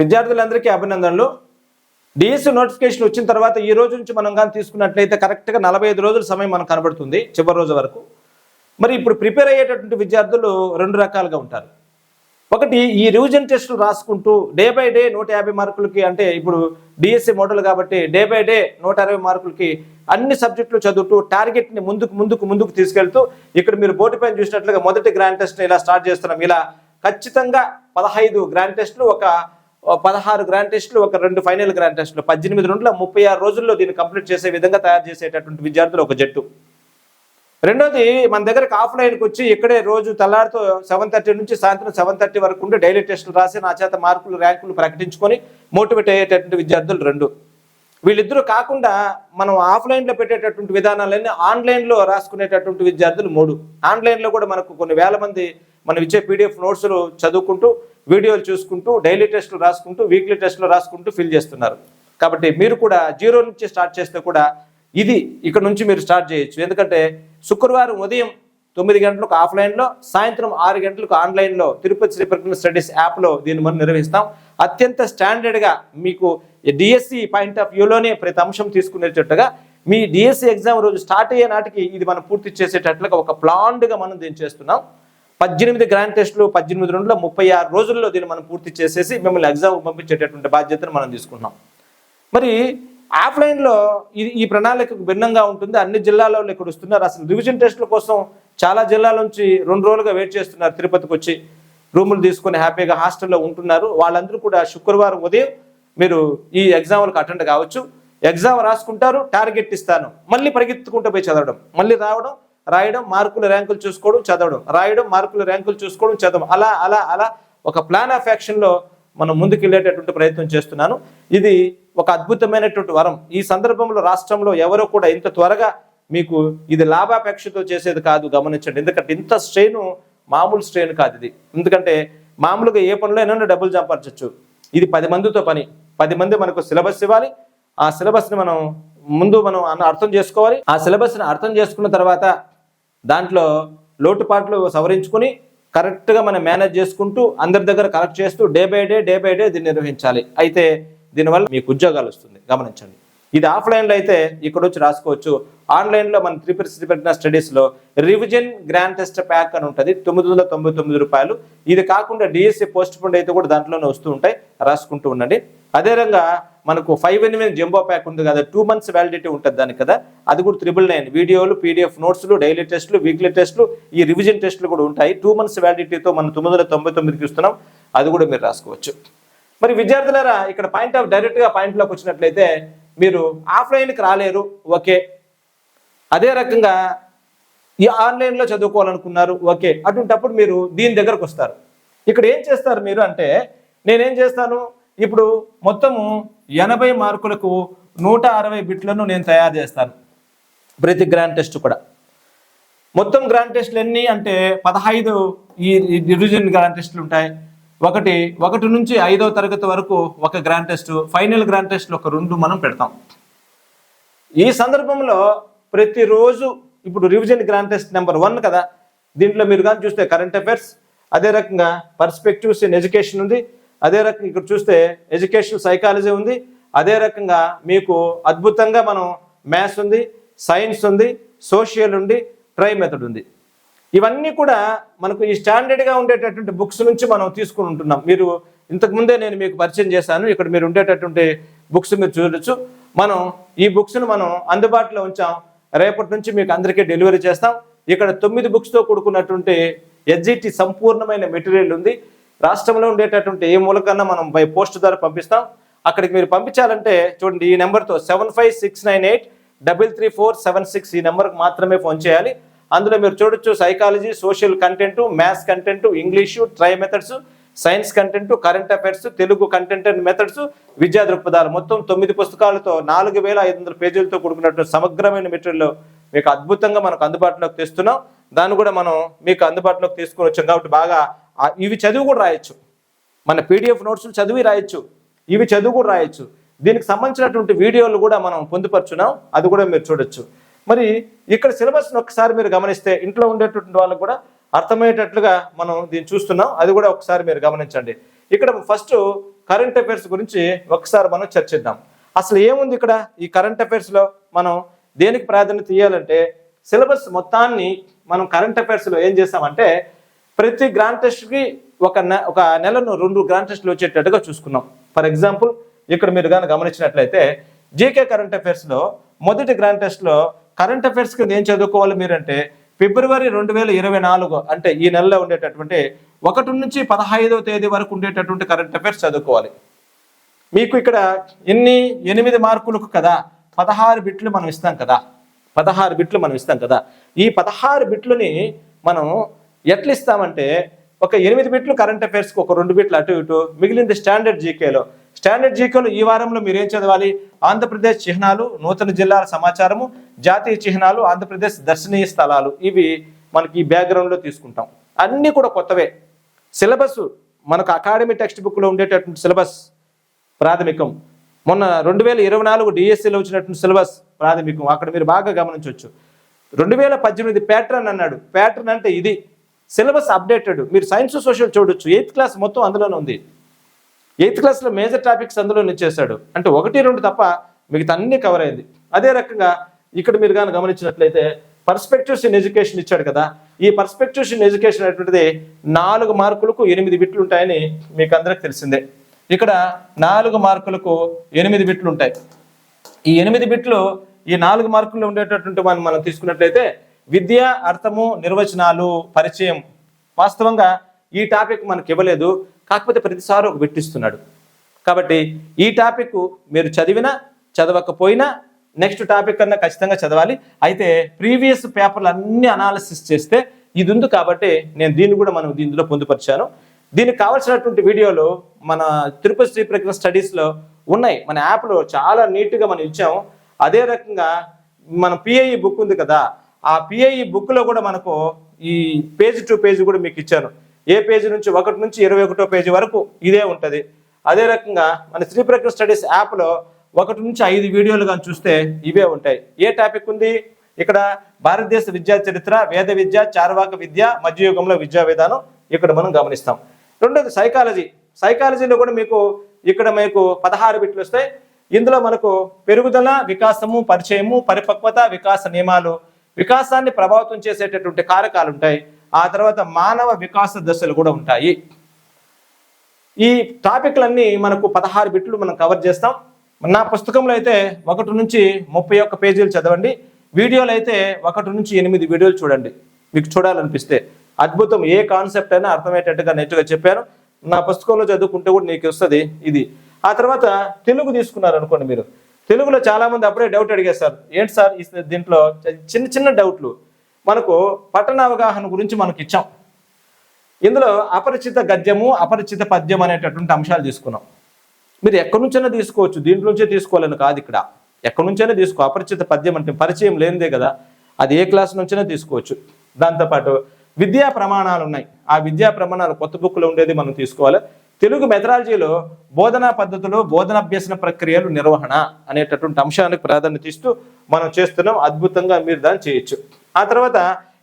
విద్యార్థులందరికీ అభినందనలు. DSC notification వచ్చిన తర్వాత ఈ రోజు నుంచి మనం కానీ తీసుకున్నట్లయితే కరెక్ట్గా నలభై ఐదు రోజుల సమయం మనకు కనబడుతుంది చివరి రోజు వరకు. మరి ఇప్పుడు ప్రిపేర్ అయ్యేటటువంటి విద్యార్థులు రెండు రకాలుగా ఉంటారు. ఒకటి ఈ రివిజన్ టెస్టులు రాసుకుంటూ డే బై డే నూట యాభై మార్కులకి అంటే ఇప్పుడు డిఎస్సి మోడల్ కాబట్టి డే బై డే నూట అరవై మార్కులకి అన్ని సబ్జెక్టులు చదువుతూ టార్గెట్ని ముందుకు ముందుకు ముందుకు తీసుకెళ్తూ ఇక్కడ మీరు బోర్డు పైన చూసినట్లుగా మొదటి గ్రాండ్ టెస్ట్ని ఇలా స్టార్ట్ చేస్తున్నాం. ఇలా ఖచ్చితంగా పదహైదు గ్రాండ్ టెస్టులు ఒక పదహారు గ్రాండ్ టెస్టులు ఒక రెండు ఫైనల్ గ్రాండ్ టెస్టులు పద్దెనిమిది నుండి ముప్పై ఆరు రోజుల్లో దీన్ని కంప్లీట్ చేసే విధంగా తయారు చేసేటటువంటి విద్యార్థులు ఒక జట్టు. రెండోది మన దగ్గరకు ఆఫ్లైన్కి వచ్చి ఇక్కడే రోజు తెల్లారితో సెవెన్ థర్టీ నుంచి సాయంత్రం సెవెన్ థర్టీ వరకు ఉండి డైలీ టెస్టులు రాసి నా చేత మార్కులు ర్యాంకులు ప్రకటించుకొని మోటివేట్ అయ్యేటటువంటి విద్యార్థులు రెండు. వీళ్ళిద్దరూ కాకుండా మనం ఆఫ్లైన్లో పెట్టేటటువంటి విధానాలన్నీ ఆన్లైన్లో రాసుకునేటటువంటి విద్యార్థులు మూడు. ఆన్లైన్లో కూడా మనకు కొన్ని వేల మంది మనం ఇచ్చే పీడిఎఫ్ నోట్స్లు చదువుకుంటూ వీడియోలు చూసుకుంటూ డైలీ టెస్టులు రాసుకుంటూ వీక్లీ టెస్టులు రాసుకుంటూ ఫిల్ చేస్తున్నారు. కాబట్టి మీరు కూడా జీరో నుంచి స్టార్ట్ చేస్తే కూడా ఇది ఇక్కడ నుంచి మీరు స్టార్ట్ చేయొచ్చు. ఎందుకంటే శుక్రవారం ఉదయం తొమ్మిది గంటలకు ఆఫ్లైన్లో సాయంత్రం ఆరు గంటలకు ఆన్లైన్లో తిరుపతి శ్రీ స్టడీస్ యాప్లో దీన్ని మనం నిర్వహిస్తాం. అత్యంత స్టాండర్డ్గా మీకు డిఎస్సి పాయింట్ ఆఫ్ వ్యూలోనే ప్రతి అంశం తీసుకునేటట్టుగా మీ డిఎస్సి ఎగ్జామ్ రోజు స్టార్ట్ అయ్యే నాటికి ఇది మనం పూర్తి చేసేటట్లుగా ఒక ప్లాన్డ్గా మనం దీన్ని చేస్తున్నాం. పద్దెనిమిది గ్రాండ్ టెస్టులు పద్దెనిమిది రెండులో ముప్పై ఆరు రోజుల్లో దీన్ని మనం పూర్తి చేసేసి మిమ్మల్ని ఎగ్జామ్ పంపించేటటువంటి బాధ్యతను మనం తీసుకుంటున్నాం. మరి ఆఫ్లైన్లో ఇది ఈ ప్రణాళికకు భిన్నంగా ఉంటుంది. అన్ని జిల్లాల ఇక్కడ వస్తున్నారు. అసలు రివిజన్ టెస్టుల కోసం చాలా జిల్లాల నుంచి రెండు రోజులుగా వెయిట్ చేస్తున్నారు. తిరుపతికి వచ్చి రూములు తీసుకొని హ్యాపీగా హాస్టల్లో ఉంటున్నారు. వాళ్ళందరూ కూడా శుక్రవారం ఉదయం మీరు ఈ ఎగ్జామ్లకు అటెండ్ కావచ్చు. ఎగ్జామ్ రాసుకుంటారు టార్గెట్ ఇస్తాను. మళ్ళీ పరిగెత్తుకుంటూ పోయి చదవడం మళ్ళీ రావడం రాయడం మార్కులు ర్యాంకులు చూసుకోవడం చదవడం. రాయడం మార్కులు ర్యాంకులు చూసుకోవడం చదవడం. అలా అలా అలా ఒక ప్లాన్ ఆఫ్ యాక్షన్లో మనం ముందుకు వెళ్ళేటటువంటి ప్రయత్నం చేస్తున్నాను. ఇది ఒక అద్భుతమైనటువంటి వరం. ఈ సందర్భంలో రాష్ట్రంలో ఎవరో కూడా ఇంత త్వరగా మీకు ఇది లాభాపేక్షతో చేసేది కాదు గమనించండి. ఎందుకంటే ఇంత స్ట్రెయిన్ మామూలు స్ట్రెయిన్ కాదు ఇది. ఎందుకంటే మామూలుగా ఏ పనిలో ఎన్నో డబ్బులు సంపాదించవచ్చు ఇది పది మందితో పని. పది మంది మనకు సిలబస్ ఇవ్వాలి. ఆ సిలబస్ని మనం ముందు మనం అర్థం చేసుకోవాలి. ఆ సిలబస్ని అర్థం చేసుకున్న తర్వాత దాంట్లో లోటుపాట్లు సవరించుకుని కరెక్ట్గా మనం మేనేజ్ చేసుకుంటూ అందరి దగ్గర కరెక్ట్ చేస్తూ day by day day by day దీన్ని నిర్వహించాలి. అయితే దీనివల్ల మీకు ఉద్యోగాలు వస్తుంది. గమనించండి. ఇది ఆఫ్లైన్లో అయితే ఇక్కడ వచ్చి రాసుకోవచ్చు. ఆన్లైన్లో మన త్రిపుర శ్రీపెట్టిన స్టడీస్లో రివిజన్ గ్రాండ్ టెస్ట్ ప్యాక్ అని ఉంటుంది. తొమ్మిది వందల తొంభై తొమ్మిది రూపాయలు. ఇది కాకుండా డిఎస్సి పోస్ట్ పోండ్ అయితే కూడా దాంట్లోనే వస్తూ ఉంటాయి. రాసుకుంటూ ఉండండి. అదే విధంగా మనకు five in one jumbo pack ఉంది కదా టూ మంత్స్ వ్యాలిడిటీ ఉంటుంది దానికి కదా. అది కూడా త్రిబుల్ నైన్ వీడియోలు పీడిఎఫ్ నోట్స్లు డైలీ టెస్ట్లు వీక్లీ టెస్ట్లు ఈ రివిజన్ టెస్ట్లు కూడా ఉంటాయి. టూ మంత్స్ వ్యాలిడిటీతో మనం తొమ్మిది వందల తొంభై తొమ్మిదికి ఇస్తున్నాం. అది కూడా మీరు రాసుకోవచ్చు. మరి విద్యార్థులారా ఇక్కడ పాయింట్ ఆఫ్ డైరెక్ట్గా పాయింట్లోకి వచ్చినట్లయితే మీరు ఆఫ్లైన్కి రాలేరు. ఓకే. అదే రకంగా ఈ ఆన్లైన్లో చదువుకోవాలనుకున్నారు. ఓకే. అటువంటప్పుడు మీరు దీని దగ్గరకు వస్తారు. ఇక్కడ ఏం చేస్తారు మీరు అంటే నేనేం చేస్తాను? ఇప్పుడు మొత్తము ఎనభై మార్కులకు నూట అరవై బిట్లను నేను తయారు చేస్తాను. ప్రతి గ్రాండ్ టెస్ట్ కూడా. మొత్తం గ్రాండ్ టెస్ట్లు ఎన్ని అంటే పదహైదు ఈ డివిజన్ గ్రాండ్ టెస్ట్లు ఉంటాయి. ఒకటి ఒకటి నుంచి ఐదో తరగతి వరకు ఒక గ్రాండ్ టెస్ట్ ఫైనల్ గ్రాండ్ టెస్ట్లు ఒక రెండు మనం పెడతాం. ఈ సందర్భంలో ప్రతిరోజు ఇప్పుడు revision grand test number one కదా దీంట్లో మీరు కానీ చూస్తే కరెంట్ అఫైర్స్ అదే రకంగా పర్స్పెక్టివ్స్ ఇన్ ఎడ్యుకేషన్ ఉంది. అదే రకంగా ఇక్కడ చూస్తే ఎడ్యుకేషన్ సైకాలజీ ఉంది. అదే రకంగా మీకు అద్భుతంగా మనం మ్యాథ్స్ ఉంది సైన్స్ ఉంది సోషల్ ఉంది ట్రై మెథడ్ ఉంది. ఇవన్నీ కూడా మనకు ఈ స్టాండర్డ్గా ఉండేటటువంటి బుక్స్ నుంచి మనం తీసుకుని ఉంటున్నాం. మీరు ఇంతకుముందే నేను మీకు పరిచయం చేశాను. ఇక్కడ మీరు ఉండేటటువంటి బుక్స్ మీరు చూడొచ్చు. మనం ఈ బుక్స్ను మనం అందుబాటులో ఉంచాం. రేపటి నుంచి మీకు అందరికీ డెలివరీ చేస్తాం. ఇక్కడ తొమ్మిది బుక్స్తో కూడుకున్నటువంటి ఎస్జిటి సంపూర్ణమైన మెటీరియల్ ఉంది. రాష్ట్రంలో ఉండేటటువంటి ఏ మూలకన్నా మనం బై పోస్ట్ ద్వారా పంపిస్తాం. అక్కడికి మీరు పంపించాలంటే చూడండి ఈ నెంబర్తో seven five six nine eight double three four seven six ఈ నెంబర్కి మాత్రమే ఫోన్ చేయాలి. అందులో మీరు చూడొచ్చు psychology social content maths content English try methods science content current affairs Telugu content and methods విద్యా దృక్పథాలు మొత్తం తొమ్మిది పుస్తకాలతో నాలుగు వేల ఐదు వందల పేజీలతో కూడుకున్నటువంటి సమగ్రమైన మెటీరియల్ మీకు అద్భుతంగా మనకు అందుబాటులోకి తెస్తున్నాం. దాన్ని కూడా మనం మీకు అందుబాటులోకి తీసుకుని వచ్చాం కాబట్టి బాగా ఇవి చదివి కూడా రాయొచ్చు. మన పీడిఎఫ్ నోట్స్లు చదివి రాయొచ్చు. ఇవి చదువు కూడా రాయొచ్చు. దీనికి సంబంధించినటువంటి వీడియోలు కూడా మనం పొందుపరుచున్నాం. అది కూడా మీరు చూడొచ్చు. మరి ఇక్కడ సిలబస్ని ఒకసారి మీరు గమనిస్తే ఇంట్లో ఉండేటువంటి వాళ్ళకు కూడా అర్థమయ్యేటట్లుగా మనం దీన్ని చూస్తున్నాం. అది కూడా ఒకసారి మీరు గమనించండి. ఇక్కడ ఫస్ట్ కరెంట్ అఫైర్స్ గురించి ఒకసారి మనం చర్చిద్దాం. అసలు ఏముంది ఇక్కడ? ఈ కరెంట్ అఫైర్స్లో మనం దేనికి ప్రాధాన్యత ఇవ్వాలంటే సిలబస్ మొత్తాన్ని మనం కరెంట్ అఫైర్స్లో ఏం చేస్తామంటే ప్రతి గ్రాండ్ టెస్ట్కి ఒక నె ఒక నెలను రెండు గ్రాండ్ టెస్ట్లు వచ్చేటట్టుగా చూసుకున్నాం. ఫర్ ఎగ్జాంపుల్ ఇక్కడ మీరు కానీ గమనించినట్లయితే జీకే కరెంట్ అఫైర్స్లో మొదటి గ్రాండ్ టెస్ట్లో కరెంట్ అఫైర్స్ కింద ఏం చదువుకోవాలి మీరంటే ఫిబ్రవరి రెండు వేల ఇరవై నాలుగు అంటే ఈ నెలలో ఉండేటటువంటి ఒకటి నుంచి పదహైదవ తేదీ వరకు ఉండేటటువంటి కరెంట్ అఫైర్స్ చదువుకోవాలి. మీకు ఇక్కడ ఎన్ని ఎనిమిది మార్కులకు కదా పదహారు బిట్లు మనం ఇస్తాం కదా. పదహారు బిట్లు మనం ఇస్తాం కదా. ఈ పదహారు బిట్లని మనం ఎట్లా ఇస్తామంటే ఒక ఎనిమిది బిట్లు కరెంట్ అఫైర్స్కి ఒక రెండు బిట్లు అటు ఇటు మిగిలింది స్టాండర్డ్ జీకేలో స్టాండర్డ్ జీకేలో ఈ వారంలో మీరు ఏం చదవాలి? ఆంధ్రప్రదేశ్ చిహ్నాలు నూతన జిల్లాల సమాచారము జాతీయ చిహ్నాలు ఆంధ్రప్రదేశ్ దర్శనీయ స్థలాలు. ఇవి మనకి ఈ బ్యాక్గ్రౌండ్లో తీసుకుంటాం. అన్నీ కూడా కొత్తవే. సిలబస్ మనకు అకాడమీ టెక్స్ట్ బుక్లో ఉండేటటువంటి సిలబస్ ప్రాథమికం. మొన్న రెండు వేల ఇరవై నాలుగు డిఎస్సిలో వచ్చినటువంటి సిలబస్ ప్రాథమికం. అక్కడ మీరు బాగా గమనించవచ్చు. రెండు వేల పద్దెనిమిది ప్యాటర్న్ అన్నాడు. ప్యాటర్న్ అంటే ఇది. Syllabus updated. మీరు సైన్స్ సోషల్ చూడొచ్చు. ఎయిత్ క్లాస్ మొత్తం అందులోనే ఉంది. ఎయిత్ క్లాస్లో మేజర్ టాపిక్స్ అందులో ఇచ్చేసాడు అంటే ఒకటి రెండు తప్ప మిగతా అన్ని కవర్ అయింది. అదే రకంగా ఇక్కడ మీరు కానీ గమనించినట్లయితే పర్స్పెక్టివ్స్ ఇన్ ఎడ్యుకేషన్ ఇచ్చాడు కదా. ఈ పర్స్పెక్టివ్స్ ఇన్ ఎడ్యుకేషన్ అనేటువంటిది నాలుగు మార్కులకు ఎనిమిది బిట్లు ఉంటాయని మీకు అందరికి తెలిసిందే. ఇక్కడ నాలుగు మార్కులకు ఎనిమిది బిట్లు ఉంటాయి. ఈ ఎనిమిది బిట్లు ఈ నాలుగు మార్కుల్లో ఉండేటటువంటి మనం మనం తీసుకున్నట్లయితే విద్య అర్థము నిర్వచనాలు పరిచయం వాస్తవంగా ఈ టాపిక్ మనకి ఇవ్వలేదు. కాకపోతే ప్రతిసారి ఒక పెట్టిస్తున్నాడు. కాబట్టి ఈ టాపిక్ మీరు చదివినా చదవకపోయినా నెక్స్ట్ టాపిక్ కన్నా ఖచ్చితంగా చదవాలి. అయితే ప్రీవియస్ పేపర్లు అన్ని అనాలిసిస్ చేస్తే ఇది ఉంది కాబట్టి నేను దీన్ని కూడా మనం దీనిలో పొందుపరిచాను. దీనికి కావాల్సినటువంటి వీడియోలు మన తిరుపతి శ్రీ ప్రజ్ఞ స్టడీస్లో ఉన్నాయి. మన యాప్లో చాలా నీట్గా మనం ఇచ్చాము. అదే రకంగా మన పిఐఈ బుక్ ఉంది కదా ఆ పిఐఈ బుక్లో కూడా మనకు ఈ పేజ్ టు పేజ్ కూడా మీకు ఇచ్చాను. ఏ పేజీ నుంచి ఒకటి నుంచి ఇరవై ఒకటో పేజీ వరకు ఇదే ఉంటుంది. అదే రకంగా మన శ్రీ స్టడీస్ యాప్లో ఒకటి నుంచి ఐదు వీడియోలు కానీ చూస్తే ఇవే ఉంటాయి. ఏ టాపిక్ ఉంది? ఇక్కడ భారతదేశ విద్యా చరిత్ర వేద విద్య చార్వాక విద్య మధ్యయుగంలో విద్యా విధానం ఇక్కడ మనం గమనిస్తాం. రెండోది సైకాలజీ సైకాలజీలో కూడా మీకు ఇక్కడ మీకు పదహారు బిట్లు వస్తాయి. ఇందులో మనకు పెరుగుదల వికాసము పరిచయము పరిపక్వత వికాస నియమాలు వికాసాన్ని ప్రభావితం చేసేటటువంటి కారకాలు ఉంటాయి. ఆ తర్వాత మానవ వికాస దశలు కూడా ఉంటాయి. ఈ టాపిక్లన్నీ మనకు పదహారు బిట్లు మనం కవర్ చేస్తాం. నా పుస్తకంలో అయితే ఒకటి నుంచి ముప్పై ఒక్క పేజీలు చదవండి. వీడియోలు అయితే ఒకటి నుంచి ఎనిమిది వీడియోలు చూడండి. మీకు చూడాలనిపిస్తే. అద్భుతం ఏ కాన్సెప్ట్ అయినా అర్థమయ్యేటట్టుగా నెట్టుగా చెప్పాను. నా పుస్తకంలో చదువుకుంటే కూడా నీకు వస్తుంది ఇది. ఆ తర్వాత తెలుగు తీసుకున్నారు అనుకోండి మీరు. తెలుగులో చాలామంది అప్పుడే డౌట్ అడిగేస్తారు. ఏంటి సార్ దీంట్లో చిన్న చిన్న డౌట్లు మనకు పట్టణ అవగాహన గురించి మనకి ఇచ్చాం. ఇందులో అపరిచిత గద్యము అపరిచిత పద్యం అనేటటువంటి అంశాలు తీసుకున్నాం. మీరు ఎక్కడి నుంచైనా తీసుకోవచ్చు. దీంట్లో నుంచే తీసుకోవాలని కాదు ఇక్కడ. ఎక్కడి నుంచైనా తీసుకో. అపరిచిత పద్యం అంటే పరిచయం లేనిదే కదా. అది ఏ క్లాస్ నుంచైనా తీసుకోవచ్చు. దాంతోపాటు విద్యా ప్రమాణాలు ఉన్నాయి. ఆ విద్యా ప్రమాణాలు కొత్త బుక్లో ఉండేది మనం తీసుకోవాలి. తెలుగు మెథడాలజీలో బోధనా పద్ధతులు బోధనాభ్యసన ప్రక్రియలు నిర్వహణ అనేటటువంటి అంశానికి ప్రాధాన్యత ఇస్తూ మనం చేస్తున్నాం. అద్భుతంగా మీరు దాన్ని చేయొచ్చు. ఆ తర్వాత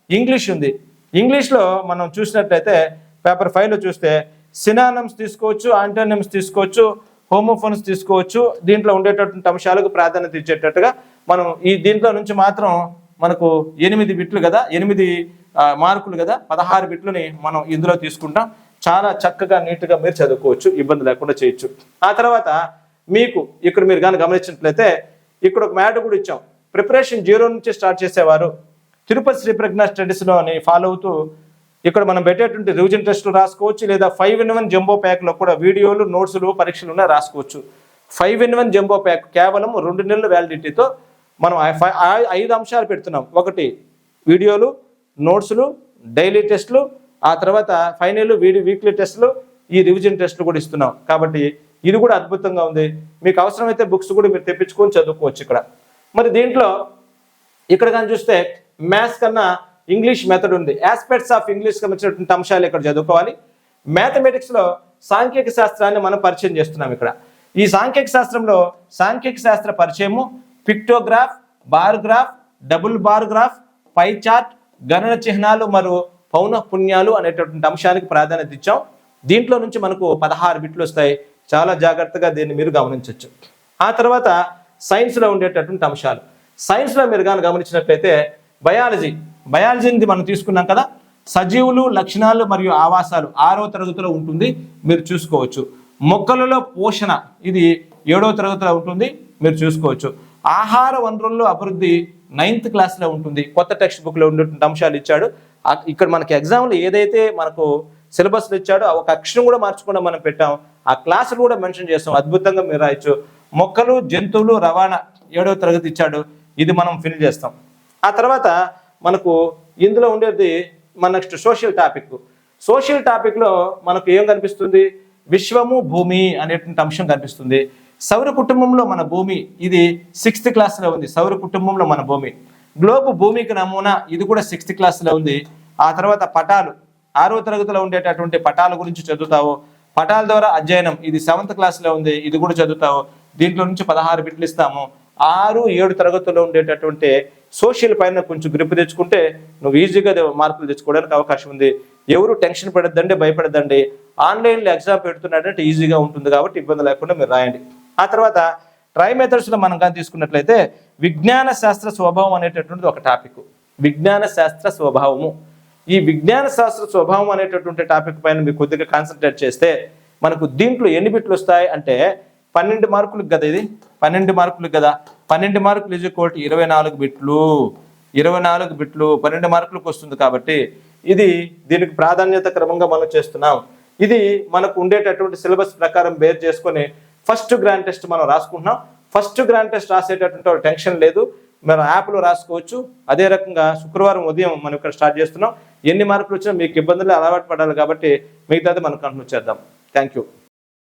ఇంగ్లీష్ ఉంది. ఇంగ్లీష్లో మనం చూసినట్లయితే పేపర్ ఫైవ్లో చూస్తే సినానమ్స్ తీసుకోవచ్చు ఆంటోనిమ్స్ తీసుకోవచ్చు హోమోఫోన్స్ తీసుకోవచ్చు దీంట్లో ఉండేటటువంటి అంశాలకు ప్రాధాన్యత ఇచ్చేటట్టుగా మనం ఈ దీంట్లో నుంచి మాత్రం మనకు ఎనిమిది బిట్లు కదా ఎనిమిది మార్కులు కదా పదహారు బిట్లని మనం ఇందులో తీసుకుంటాం. చాలా చక్కగా నీట్గా మీరు చదువుకోవచ్చు ఇబ్బంది లేకుండా చేయొచ్చు. ఆ తర్వాత మీకు ఇక్కడ మీరు కానీ గమనించినట్లయితే ఇక్కడ ఒక మ్యాట్ కూడా ఇచ్చాం. ప్రిపరేషన్ జీరో నుంచి స్టార్ట్ చేసేవారు. తిరుపతి శ్రీ ప్రజ్ఞా స్టడీస్లోని ఫాలో అవుతూ ఇక్కడ మనం పెట్టేటువంటి రివిజన్ టెస్టులు రాసుకోవచ్చు లేదా ఫైవ్ ఇన్ వన్ జంబో ప్యాక్లో కూడా వీడియోలు నోట్సులు పరీక్షలు ఉన్నాయి రాసుకోవచ్చు. Five in one jumbo pack కేవలం రెండు నెలల వ్యాలిడిటీతో మనం ఐదు అంశాలు పెడుతున్నాం. ఒకటి వీడియోలు నోట్సులు డైలీ టెస్ట్లు ఆ తర్వాత ఫైనల్ వీడి వీక్లీ టెస్టులు ఈ రివిజన్ టెస్టులు కూడా ఇస్తున్నాం. కాబట్టి ఇది కూడా అద్భుతంగా ఉంది. మీకు అవసరమైతే బుక్స్ కూడా మీరు తెప్పించుకొని చదువుకోవచ్చు ఇక్కడ. మరి దీంట్లో ఇక్కడ కానీ చూస్తే మ్యాథ్స్ కన్నా ఇంగ్లీష్ మెథడ్ ఉంది. ఆస్పెక్ట్స్ ఆఫ్ ఇంగ్లీష్ సంబంధించినటువంటి అంశాలు ఇక్కడ చదువుకోవాలి. మ్యాథమెటిక్స్లో సాంఖ్యక శాస్త్రాన్ని మనం పరిచయం చేస్తున్నాం ఇక్కడ. ఈ సాంఖ్యక శాస్త్రంలో సాంఖ్యక శాస్త్ర పరిచయము pictograph bar graph double bar graph pie chart గణన చిహ్నాలు మరియు పౌన పుణ్యాలు అనేటటువంటి అంశానికి ప్రాధాన్యత ఇచ్చాం. దీంట్లో నుంచి మనకు పదహారు బిట్లు వస్తాయి. చాలా జాగ్రత్తగా దీన్ని మీరు గమనించవచ్చు ఆ తర్వాత సైన్స్లో ఉండేటటువంటి అంశాలు. సైన్స్లో మీరు కానీ గమనించినట్లయితే బయాలజీ. బయాలజీని మనం తీసుకున్నాం కదా. సజీవులు లక్షణాలు మరియు ఆవాసాలు ఆరో తరగతిలో ఉంటుంది. మీరు చూసుకోవచ్చు. మొక్కలలో పోషణ ఇది ఏడవ తరగతిలో ఉంటుంది. మీరు చూసుకోవచ్చు. ఆహార వనరుల్లో అభివృద్ధి నైన్త్ క్లాస్లో ఉంటుంది. కొత్త టెక్స్ట్ బుక్లో ఉండేటువంటి అంశాలు ఇచ్చాడు. ఇక్కడ మనకి ఎగ్జామ్లో ఏదైతే మనకు సిలబస్లు ఇచ్చాడో ఒక అక్షరం కూడా మార్చకుండా మనం పెట్టాం. ఆ క్లాసులు కూడా మెన్షన్ చేస్తాం. అద్భుతంగా మీరు రాయొచ్చు. మొక్కలు జంతువులు రవాణా ఏడవ తరగతి ఇచ్చాడు. ఇది మనం ఫిల్ చేస్తాం. ఆ తర్వాత మనకు ఇందులో ఉండేది మన నెక్స్ట్ సోషల్ టాపిక్ సోషల్ టాపిక్లో మనకు ఏం కనిపిస్తుంది? విశ్వము భూమి అనేటువంటి అంశం కనిపిస్తుంది. సౌర కుటుంబంలో మన భూమి ఇది సిక్స్త్ క్లాస్లో ఉంది. సౌర కుటుంబంలో మన భూమి. గ్లోబ్ భూమికి నమూనా ఇది కూడా సిక్స్త్ క్లాస్లో ఉంది. ఆ తర్వాత పటాలు ఆరో తరగతిలో ఉండేటటువంటి పటాల గురించి చదువుతావు. పటాల ద్వారా అధ్యయనం ఇది సెవెంత్ క్లాస్లో ఉంది ఇది కూడా చదువుతావు. దీంట్లో నుంచి పదహారు బిట్లు ఇస్తాము. ఆరు ఏడు తరగతుల్లో ఉండేటటువంటి సోషల్ పైన కొంచెం గ్రిప్ తెచ్చుకుంటే నువ్వు ఈజీగా మార్కులు తెచ్చుకోవడానికి అవకాశం ఉంది. ఎవరు టెన్షన్ పడద్దండి భయపడద్దండి. ఆన్లైన్లో ఎగ్జామ్ పెడుతున్నాడంటే ఈజీగా ఉంటుంది కాబట్టి ఇబ్బంది లేకుండా మీరు రాయండి. ఆ తర్వాత ట్రై మెథడ్స్లో మనం కానీ తీసుకున్నట్లయితే విజ్ఞాన శాస్త్ర స్వభావం అనేటటువంటిది ఒక టాపిక్ విజ్ఞాన శాస్త్ర స్వభావము. ఈ విజ్ఞాన శాస్త్ర స్వభావం అనేటటువంటి టాపిక్ పైన మీరు కొద్దిగా కాన్సన్ట్రేట్ చేస్తే మనకు దీంట్లో ఎన్ని బిట్లు వస్తాయి అంటే పన్నెండు మార్కులకు కదా ఇది? పన్నెండు మార్కులకు కదా. పన్నెండు మార్కులు ఈజ్ కోటి ఇరవై నాలుగు బిట్లు. ఇరవై నాలుగు బిట్లు పన్నెండు మార్కులకు వస్తుంది కాబట్టి ఇది దీనికి ప్రాధాన్యత క్రమంగా మనం చేస్తున్నాం. ఇది మనకు ఉండేటటువంటి సిలబస్ ప్రకారం బేర్ చేసుకొని ఫస్ట్ గ్రాండ్ టెస్ట్ మనం రాసుకుంటున్నాం. ఫస్ట్ గ్రాండ్ టెస్ట్ రాసేటటువంటి టెన్షన్ లేదు. మనం యాప్లో రాసుకోవచ్చు. అదే రకంగా శుక్రవారం ఉదయం మనం ఇక్కడ స్టార్ట్ చేస్తున్నాం. ఎన్ని మార్కులు వచ్చినా మీకు ఇబ్బందులు అలవాటు పడాలి కాబట్టి మిగతాది మనం కంటిన్యూ చేద్దాం. Thank you